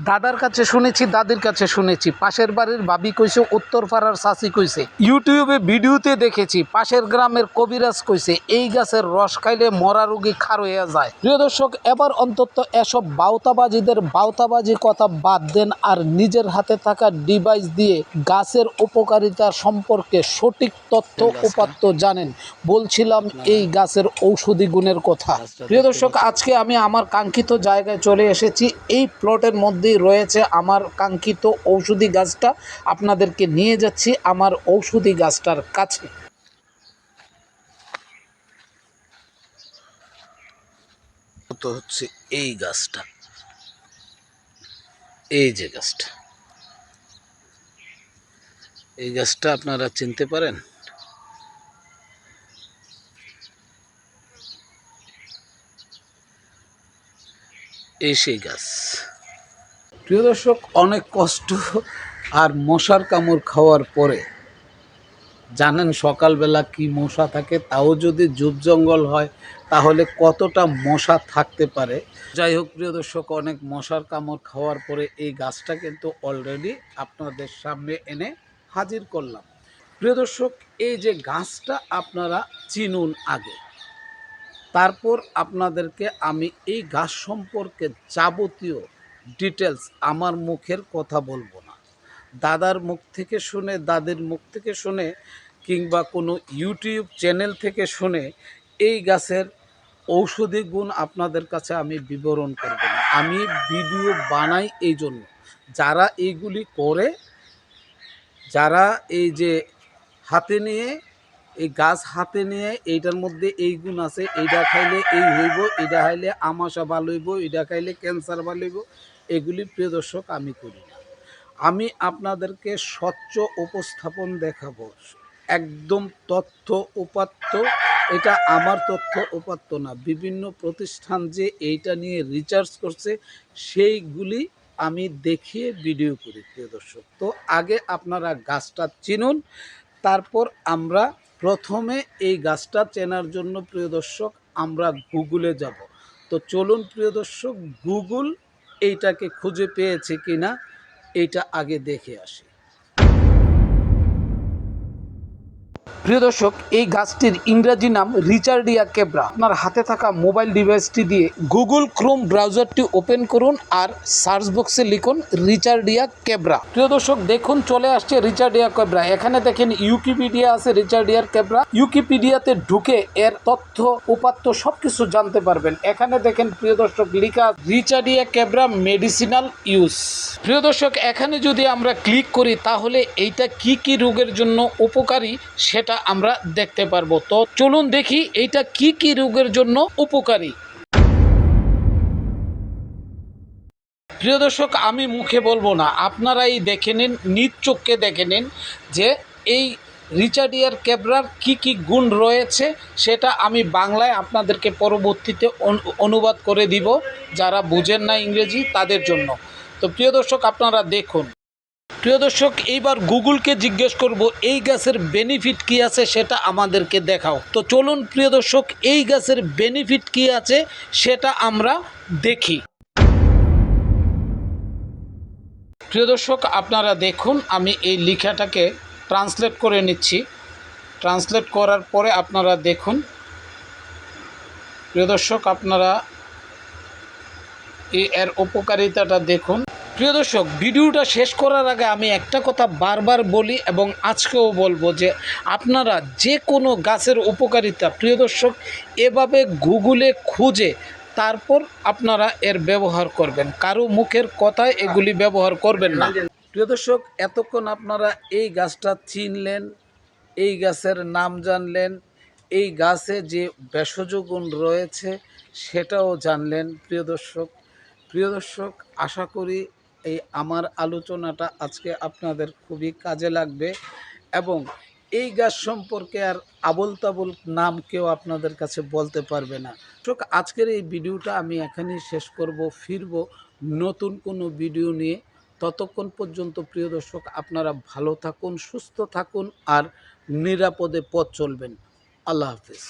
দাদার কাছে শুনেছি দাদির কাছে শুনেছি। পাশের বাড়ির ভাবি কইছে উত্তর পাড়ার চাষি কইছে। ইউটিউবে ভিডিওতে দেখেছি পাশের গ্রামের কবিরাজ কইছে এই গাছের রস খাইলে মরা রোগী খার হয়ে যায়। প্রিয় দর্শক এবার অন্তত এসব বাউতাবাজিদের বাউতাবাজি কথা বাদ দেন আর নিজের হাতে থাকা ডিভাইস দিয়ে গাছের উপকারিতা সম্পর্কে সঠিক তথ্য উপাত্ত জানেন। বলছিলাম এই গাছের ঔষধি গুণের কথা। প্রিয় দর্শক আজকে আমি আমার কাঙ্ক্ষিত জায়গায় চলে এসেছি। এই প্লটের মধ্যেই রয়েছে আমার কাঙ্ক্ষিত ঔষধি গাছটা। আপনাদেরকে নিয়ে যাচ্ছি আমার ঔষধি গাছটার কাছে। হচ্ছে এই গাছটা। এই যে গাছটা। এই গাছটা আপনারা চিনতে পারেন? এই সেই গাছ। প্রিয় দর্শক, অনেক কষ্ট আর মশার কামড় খাওয়ার পরে জানেন সকালবেলা কি মশা থাকে? তাও যদি জুব জঙ্গল হয়, তাহলে কতটা মশা থাকতে পারে? যাই হোক, প্রিয় দর্শক, অনেক মশার কামড় খাওয়ার পরে এই গাছটা কিন্তু অলরেডি আপনাদের সামনে এনে হাজির করলাম। প্রিয় দর্শক, এই যে গাছটা আপনারা চিনুন আগে, তারপর আপনাদেরকে আমি এই গাছ সম্পর্কে যাবতীয় ডিটেলস আমার মুখের কথা বলব না। দাদার মুখ থেকে শুনে, দাদির মুখ থেকে শুনে কিংবা কোনো ইউটিউব চ্যানেল থেকে শুনে এই গাছের ঔষধি গুণ আপনাদের কাছে আমি বিবরণ করব না। আমি ভিডিও বানাই এই জন্য। যারা এইগুলি করে, যারা এই যে হাতে নিয়ে, এই গাছ হাতে নিয়ে এইটার মধ্যে এই গুণ আছে, এইটা খাইলে এই হইব এটা খাইলে আমাশা ভালো হইব এটা খাইলে ক্যান্সার ভালো হইব এগুলি প্রিয় দর্শক, আমি করি না। আমি আপনাদেরকে স্বচ্ছ উপস্থাপন দেখাবো। একদম তথ্য উপাত্ত, এটা আমার তথ্য উপাত্ত না। বিভিন্ন প্রতিষ্ঠান যে এইটা নিয়ে রিচার্জ করছে, সেইগুলি আমি দেখিয়ে ভিডিও করি, প্রিয় দর্শক। তো আগে আপনারা গাছটা চিনুন, তারপর আমরা প্রথমে এই গাছটা চেনার জন্য, প্রিয় দর্শক, আমরা গুগলে যাব। তো চলুন, প্রিয় দর্শক গুগল এইটাকে খুঁজে পেয়েছে কিনা এইটা আগে দেখে আসি। প্রিয় দর্শক, এই গাছটির ইংরাজি নাম রিচার্ডিয়া কেব্রা। আপনার হাতে থাকা মোবাইল ডিভাইসটি দিয়ে গুগল ক্রোম ব্রাউজারটি ওপেন করুন আর সার্চ বক্সে লিখুন রিচার্ডিয়া কেব্রা। প্রিয় দর্শক, দেখুন, চলে আসছে রিচার্ডিয়া কেব্রা। এখানে দেখেন, ইউকিপিডিয়া আছে রিচার্ডিয়ার কেব্রা। ইউকিপিডিয়াতে ঢুকে এর তথ্য, উপাত্ত সবকিছু জানতে পারবেন। এখানে দেখেন, প্রিয় দর্শক, লিখা রিচার্ডিয়া কেব্রা মেডিসিনাল ইউজ। প্রিয় দর্শক, এখানে যদি আমরা ক্লিক করি, তাহলে এইটা কি কি রোগের জন্য উপকারী, সেটা আমরা দেখতে পারব। তো চলুন দেখি এইটা কি কি রোগের জন্য উপকারী। প্রিয় দর্শক, আমি মুখে বলব না, আপনারাই দেখে নিন, নিজ চোখকে দেখে নিন যে এই রিচার্ডিয়ার ক্যাবরার কি কি গুণ রয়েছে, সেটা আমি বাংলায় আপনাদেরকে পরবর্তীতে অনুবাদ করে দিব, যারা বুঝেন না ইংরেজি তাদের জন্য। তো প্রিয় দর্শক, আপনারা দেখুন। প্রিয় দর্শক, এইবার গুগলকে জিজ্ঞেস করব, এই গাছের বেনিফিট কি আছে সেটা আমাদেরকে দেখাও। তো চলুন প্রিয় দর্শক, এই গাছের বেনিফিট কি আছে সেটা আমরা দেখি। প্রিয় দর্শক, আপনারা দেখুন, আমি এই লেখাটাকে ট্রান্সলেট করে নিচ্ছি। ট্রান্সলেট করার পরে আপনারা দেখুন। প্রিয় দর্শক, আপনারা এর উপকারিতাটা দেখুন। প্রিয় দর্শক, ভিডিওটা শেষ করার আগে আমি একটা কথা বারবার বলি এবং আজকেও বলব যে আপনারা যে কোনো গাছের উপকারিতা প্রিয় দর্শক, এভাবে গুগলে খুঁজে তারপর আপনারা এর ব্যবহার করবেন। কারও মুখের কথায় এগুলি ব্যবহার করবেন না। প্রিয় দর্শক, এতক্ষণ আপনারা এই গাছটা চিনলেন, এই গাছের নাম জানলেন, এই গাছে যে ভেষজ গুণ রয়েছে সেটাও জানলেন। প্রিয় দর্শক প্রিয় দর্শক, আশা করি এই আমার আলোচনাটা আজকে আপনাদের খুবই কাজে লাগবে এবং এই গাছ সম্পর্কে আর আবল তাবল নাম কেউ আপনাদের কাছে বলতে পারবে না। দর্শক আজকের এই ভিডিওটা আমি এখানেই শেষ করব, ফিরব নতুন কোনো ভিডিও নিয়ে। ততক্ষণ পর্যন্ত প্রিয় দর্শক, আপনারা ভালো থাকুন, সুস্থ থাকুন আর নিরাপদে পথ চলবেন। আল্লাহ হাফিজ।